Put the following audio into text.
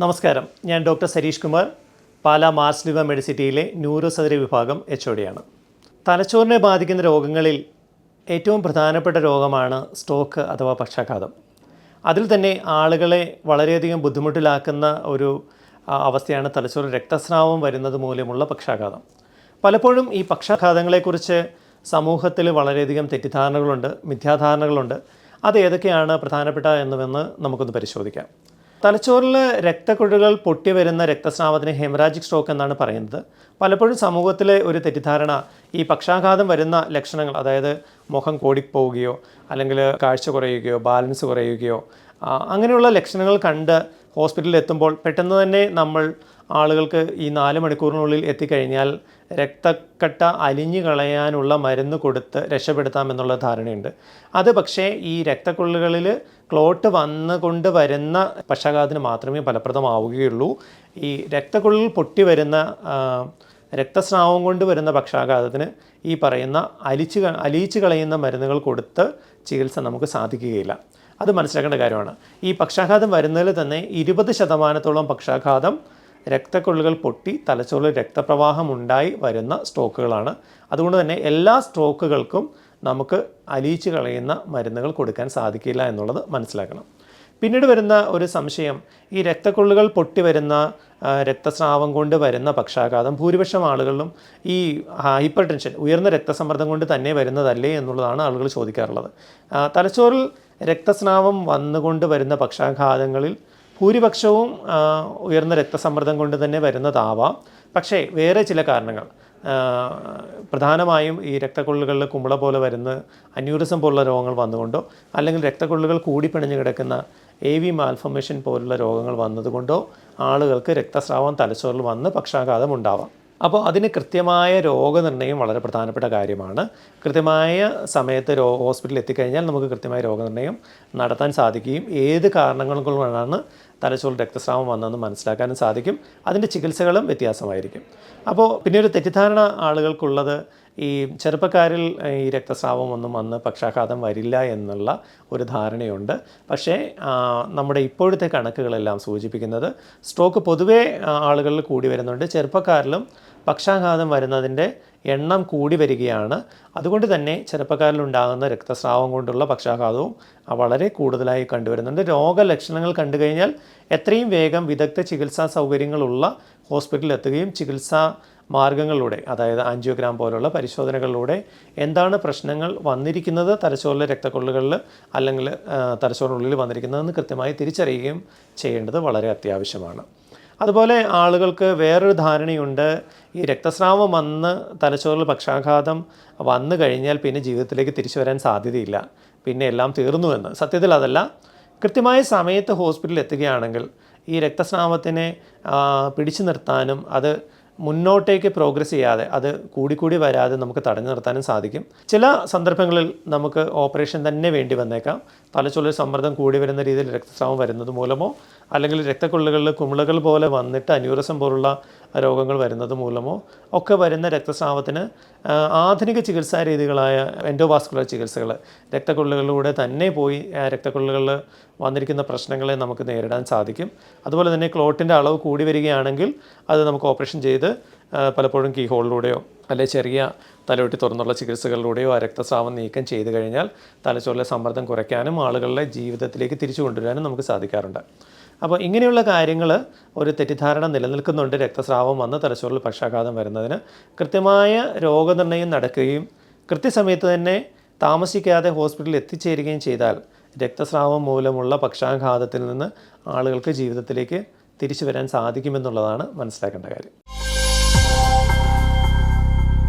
നമസ്കാരം. ഞാൻ ഡോക്ടർ സരീഷ് കുമാർ. പാലാ മാർസ് ലിവ മെഡിസിറ്റിയിലെ ന്യൂറോ വിഭാഗം എച്ച് ഒടിയാണ് തലച്ചോറിനെ ബാധിക്കുന്ന രോഗങ്ങളിൽ ഏറ്റവും പ്രധാനപ്പെട്ട രോഗമാണ് സ്ട്രോക്ക് അഥവാ പക്ഷാഘാതം. അതിൽ തന്നെ ആളുകളെ വളരെയധികം ബുദ്ധിമുട്ടിലാക്കുന്ന ഒരു അവസ്ഥയാണ് തലച്ചോറിൽ രക്തസ്രാവം വരുന്നത് മൂലമുള്ള പക്ഷാഘാതം. പലപ്പോഴും ഈ പക്ഷാഘാതങ്ങളെക്കുറിച്ച് സമൂഹത്തിൽ വളരെയധികം തെറ്റിദ്ധാരണകളുണ്ട് മിഥ്യാധാരണകളുണ്ട്. അത് ഏതൊക്കെയാണ് പ്രധാനപ്പെട്ട എന്നുവെന്ന് നമുക്കൊന്ന് പരിശോധിക്കാം. തലച്ചോറിൽ രക്തക്കുഴലുകൾ പൊട്ടി വരുന്ന രക്തസ്രാവത്തിന് ഹെമറാജിക് സ്ട്രോക്ക് എന്നാണ് പറയുന്നത്. പലപ്പോഴും സമൂഹത്തിലെ ഒരു തെറ്റിദ്ധാരണ ഈ പക്ഷാഘാതം വരുന്ന ലക്ഷണങ്ങൾ അതായത് മുഖം കോടിപ്പോവുകയോ അല്ലെങ്കിൽ കാഴ്ച കുറയുകയോ ബാലൻസ് കുറയുകയോ അങ്ങനെയുള്ള ലക്ഷണങ്ങൾ കണ്ട് ഹോസ്പിറ്റലിൽ എത്തുമ്പോൾ പെട്ടെന്ന് തന്നെ നമ്മൾ ആളുകൾക്ക് ഈ നാല് മണിക്കൂറിനുള്ളിൽ എത്തിക്കഴിഞ്ഞാൽ രക്തക്കട്ട അലിഞ്ഞു കളയാനുള്ള മരുന്ന് കൊടുത്ത് രക്ഷപ്പെടുത്താമെന്നുള്ള ധാരണയുണ്ട്. അത് പക്ഷേ ഈ രക്തക്കുള്ളുകളിൽ ക്ലോട്ട് വന്നുകൊണ്ട് വരുന്ന പക്ഷാഘാതത്തിന് മാത്രമേ ഫലപ്രദമാവുകയുള്ളൂ. ഈ രക്തക്കുള്ളിൽ പൊട്ടി വരുന്ന രക്തസ്രാവം കൊണ്ട് വരുന്ന പക്ഷാഘാതത്തിന് ഈ പറയുന്ന അലിച്ച് അലിയിച്ച് കളയുന്ന മരുന്നുകൾ കൊടുത്ത് ചികിത്സ നമുക്ക് സാധിക്കുകയില്ല. അത് മനസ്സിലാക്കേണ്ട കാര്യമാണ്. ഈ പക്ഷാഘാതം വരുന്നതിൽ തന്നെ ഇരുപത് ശതമാനത്തോളം പക്ഷാഘാതം രക്തക്കൊള്ളുകൾ പൊട്ടി തലച്ചോറിൽ രക്തപ്രവാഹം ഉണ്ടായി വരുന്ന സ്ട്രോക്കുകളാണ്. അതുകൊണ്ട് തന്നെ എല്ലാ സ്ട്രോക്കുകൾക്കും നമുക്ക് അലിയിച്ചു കളയുന്ന മരുന്നുകൾ കൊടുക്കാൻ സാധിക്കില്ല എന്നുള്ളത് മനസ്സിലാക്കണം. പിന്നീട് വരുന്ന ഒരു സംശയം ഈ രക്തക്കൊള്ളുകൾ പൊട്ടി വരുന്ന രക്തസ്രാവം കൊണ്ട് വരുന്ന പക്ഷാഘാതം ഭൂരിപക്ഷം ആളുകളിലും ഈ ഹൈപ്പർ ടെൻഷൻ ഉയർന്ന രക്തസമ്മർദ്ദം കൊണ്ട് തന്നെ വരുന്നതല്ലേ എന്നുള്ളതാണ് ആളുകൾ ചോദിക്കാറുള്ളത്. തലച്ചോറിൽ രക്തസ്രാവം വന്നുകൊണ്ട് വരുന്ന പക്ഷാഘാതങ്ങളിൽ ഭൂരിപക്ഷവും ഉയർന്ന രക്തസമ്മർദ്ദം കൊണ്ട് തന്നെ വരുന്നതാവാം. പക്ഷേ വേറെ ചില കാരണങ്ങൾ. പ്രധാനമായും ഈ രക്തക്കൊള്ളുകളിൽ കുമ്പള പോലെ വരുന്ന അന്യൂറിസം പോലുള്ള രോഗങ്ങൾ വന്നുകൊണ്ടോ അല്ലെങ്കിൽ രക്തക്കൊള്ളുകൾ കൂടിപ്പിണഞ്ഞ് കിടക്കുന്ന എ വി മാൽഫർമേഷൻ പോലുള്ള രോഗങ്ങൾ വന്നതുകൊണ്ടോ ആളുകൾക്ക് രക്തസ്രാവം തലച്ചോറിൽ വന്ന് പക്ഷാഘാതം ഉണ്ടാവാം. അപ്പോൾ അതിന് കൃത്യമായ രോഗനിർണയം വളരെ പ്രധാനപ്പെട്ട കാര്യമാണ്. കൃത്യമായ സമയത്ത് രോ ഹോസ്പിറ്റലിൽ എത്തിക്കഴിഞ്ഞാൽ നമുക്ക് കൃത്യമായ രോഗനിർണയം നടത്താൻ സാധിക്കുകയും ഏത് കാരണങ്ങൾ കൊണ്ടാണ് തലച്ചോറിൽ രക്തസ്രാവം വന്നതെന്ന് മനസ്സിലാക്കാനും സാധിക്കും. അതിന്റെ ചികിത്സകളും വ്യത്യാസമായിരിക്കും. അപ്പോൾ പിന്നെ ഒരു തെറ്റിദ്ധാരണ ആളുകൾക്കുള്ളത് ഈ ചെറുപ്പക്കാരിൽ ഈ രക്തസ്രാവം ഒന്നും വന്ന് പക്ഷാഘാതം വരില്ല എന്നുള്ള ഒരു ധാരണയുണ്ട്. പക്ഷേ നമ്മുടെ ഇപ്പോഴത്തെ കണക്കുകളെല്ലാം സൂചിപ്പിക്കുന്നത് സ്ട്രോക്ക് പൊതുവേ ആളുകളിൽ കൂടി വരുന്നുണ്ട്. ചെറുപ്പക്കാരിലും പക്ഷാഘാതം വരുന്നതിന്റെ എണ്ണം കൂടി വരികയാണ്. അതുകൊണ്ട് തന്നെ ചെറുപ്പക്കാരിലുണ്ടാകുന്ന രക്തസ്രാവം കൊണ്ടുള്ള പക്ഷാഘാതവും വളരെ കൂടുതലായി കണ്ടുവരുന്നുണ്ട്. രോഗലക്ഷണങ്ങൾ കണ്ടു കഴിഞ്ഞാൽ എത്രയും വേഗം വിദഗ്ധ ചികിത്സാ സൗകര്യങ്ങളുള്ള ഹോസ്പിറ്റലിൽ എത്തുകയും ചികിത്സാ മാർഗങ്ങളിലൂടെ അതായത് ആൻജിയോഗ്രാം പോലുള്ള പരിശോധനകളിലൂടെ എന്താണ് പ്രശ്നങ്ങൾ വന്നിരിക്കുന്നത് തലച്ചോറിലെ രക്തക്കൊള്ളുകളിൽ അല്ലെങ്കിൽ തലച്ചോറിനുള്ളിൽ വന്നിരിക്കുന്നതെന്ന് കൃത്യമായി തിരിച്ചറിയുകയും ചെയ്യേണ്ടത് വളരെ അത്യാവശ്യമാണ്. അതുപോലെ ആളുകൾക്ക് വേറൊരു ധാരണയുണ്ട്. ഈ രക്തസ്രാവം വന്ന് തലച്ചോറിൽ പക്ഷാഘാതം വന്നു കഴിഞ്ഞാൽ പിന്നെ ജീവിതത്തിലേക്ക് തിരിച്ചു വരാൻ സാധ്യതയില്ല. പിന്നെ എല്ലാം തീർന്നു എന്ന്. സത്യത്തിൽ അതല്ല. കൃത്യമായ സമയത്ത് ഹോസ്പിറ്റലിൽ എത്തുകയാണെങ്കിൽ ഈ രക്തസ്രാവത്തിനെ പിടിച്ചു നിർത്താനും അത് മുന്നോട്ടേക്ക് പ്രോഗ്രസ് ചെയ്യാതെ അത് കൂടിക്കൂടി വരാതെ നമുക്ക് തടഞ്ഞു നിർത്താനും സാധിക്കും. ചില സന്ദർഭങ്ങളിൽ നമുക്ക് ഓപ്പറേഷൻ തന്നെ വേണ്ടി വന്നേക്കാം. തലച്ചുള്ളിൽ സമ്മർദ്ദം കൂടി വരുന്ന രീതിയിൽ രക്തസ്രാവം വരുന്നത് മൂലമോ അല്ലെങ്കിൽ രക്തക്കുള്ളുകളിൽ കുമിളകൾ പോലെ വന്നിട്ട് അന്യൂറസം പോലുള്ള രോഗങ്ങൾ വരുന്നത് മൂലമോ ഒക്കെ വരുന്ന രക്തസ്രാവത്തിന് ആധുനിക ചികിത്സാ രീതികളായ എൻഡോവാസ്കുലർ ചികിത്സകൾ രക്തക്കുള്ളുകളിലൂടെ തന്നെ പോയി രക്തക്കുള്ളുകളിൽ വന്നിരിക്കുന്ന പ്രശ്നങ്ങളെ നമുക്ക് നേരിടാൻ സാധിക്കും. അതുപോലെ തന്നെ ക്ലോട്ടിന്റെ അളവ് കൂടി വരികയാണെങ്കിൽ അത് നമുക്ക് ഓപ്പറേഷൻ ചെയ്ത് പലപ്പോഴും കീ ഹോളിലൂടെയോ അല്ലെങ്കിൽ ചെറിയ തലവെട്ടി തുറന്നുള്ള ചികിത്സകളിലൂടെയോ ആ രക്തസ്രാവം നീക്കം ചെയ്തു കഴിഞ്ഞാൽ തലച്ചോറിലെ സമ്മർദ്ദം കുറയ്ക്കാനും ആളുകളുടെ ജീവിതത്തിലേക്ക് തിരിച്ചു കൊണ്ടുവരാനും നമുക്ക് സാധിക്കാറുണ്ട്. അപ്പോൾ ഇങ്ങനെയുള്ള കാര്യങ്ങൾ ഒരു തെറ്റിദ്ധാരണ നിലനിൽക്കുന്നുണ്ട്. രക്തസ്രാവം വന്ന് തലച്ചോറിൽ പക്ഷാഘാതം വരുന്നതിന്. കൃത്യമായ രോഗനിർണയം നടക്കുകയും കൃത്യസമയത്ത് തന്നെ താമസിക്കാതെ ഹോസ്പിറ്റലിൽ എത്തിച്ചേരുകയും ചെയ്താൽ രക്തസ്രാവം മൂലമുള്ള പക്ഷാഘാതത്തിൽ നിന്ന് ആളുകൾക്ക് ജീവിതത്തിലേക്ക് തിരിച്ചു വരാൻ സാധിക്കുമെന്നുള്ളതാണ് മനസ്സിലാക്കേണ്ട കാര്യം.